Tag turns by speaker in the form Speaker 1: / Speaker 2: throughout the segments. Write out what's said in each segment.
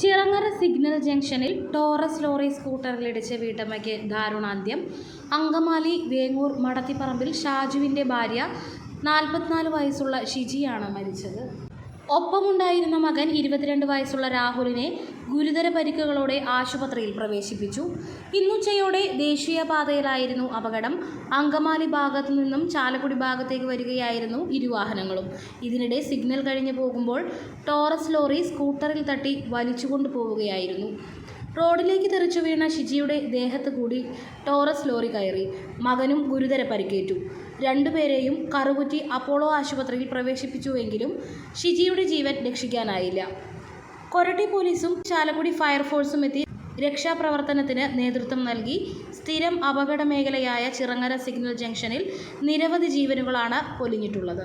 Speaker 1: Chirangara signal ജംഗ്ഷനിൽ Taurus lorry സ്കൂട്ടറിലിടിച്ച് വീട്ടമ്മയ്ക്ക് ദാരുണാന്ത്യം. അങ്കമാലി വേങ്ങൂർ മടത്തിപ്പറമ്പിൽ ഷാജുവിന്റെ ഭാര്യ നാൽപ്പത്തിനാല് വയസ്സുള്ള ഷിജിയാണ് മരിച്ചത്. ഒപ്പമുണ്ടായിരുന്ന മകൻ ഇരുപത്തിരണ്ട് വയസ്സുള്ള രാഹുലിനെ ഗുരുതര പരിക്കുകളോടെ ആശുപത്രിയിൽ പ്രവേശിപ്പിച്ചു. ഇന്നുച്ചയോടെ ദേശീയപാതയിലായിരുന്നു അപകടം. അങ്കമാലി ഭാഗത്തു നിന്നും ചാലക്കുടി ഭാഗത്തേക്ക് വരികയായിരുന്നു ഇരുവാഹനങ്ങളും. ഇതിനിടെ സിഗ്നൽ കഴിഞ്ഞു പോകുമ്പോൾ ടോറസ് ലോറി സ്കൂട്ടറിൽ തട്ടി വലിച്ചുകൊണ്ടു പോവുകയായിരുന്നു. റോഡിലേക്ക് തെറിച്ചു വീണ ഷിജിയുടെ ദേഹത്ത് കൂടി ടോറസ് ലോറി കയറി. മകനും ഗുരുതര പരിക്കേറ്റു. രണ്ടുപേരെയും കറുകുറ്റി അപ്പോളോ ആശുപത്രിയിൽ പ്രവേശിപ്പിച്ചുവെങ്കിലും ഷിജിയുടെ ജീവൻ രക്ഷിക്കാനായില്ല. കൊരട്ടി പോലീസും ചാലക്കുടി ഫയർഫോഴ്സും എത്തി രക്ഷാപ്രവർത്തനത്തിന് നേതൃത്വം നൽകി. സ്ഥിരം അപകട മേഖലയായ ചിറങ്ങര സിഗ്നൽ ജംഗ്ഷനിൽ നിരവധി ജീവനുകളാണ് പൊലിഞ്ഞിട്ടുള്ളത്.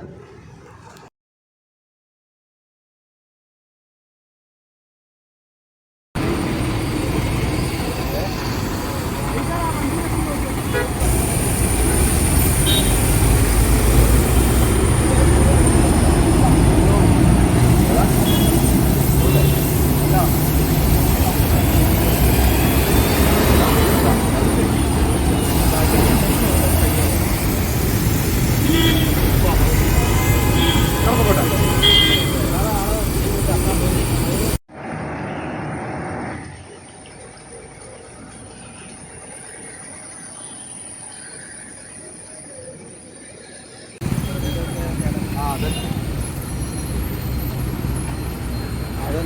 Speaker 2: അതന്നെ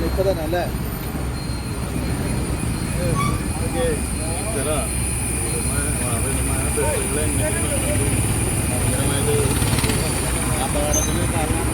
Speaker 2: ഇപ്പൊ തന്നെ അല്ലേ
Speaker 3: അപകടത്തിന് കാരണം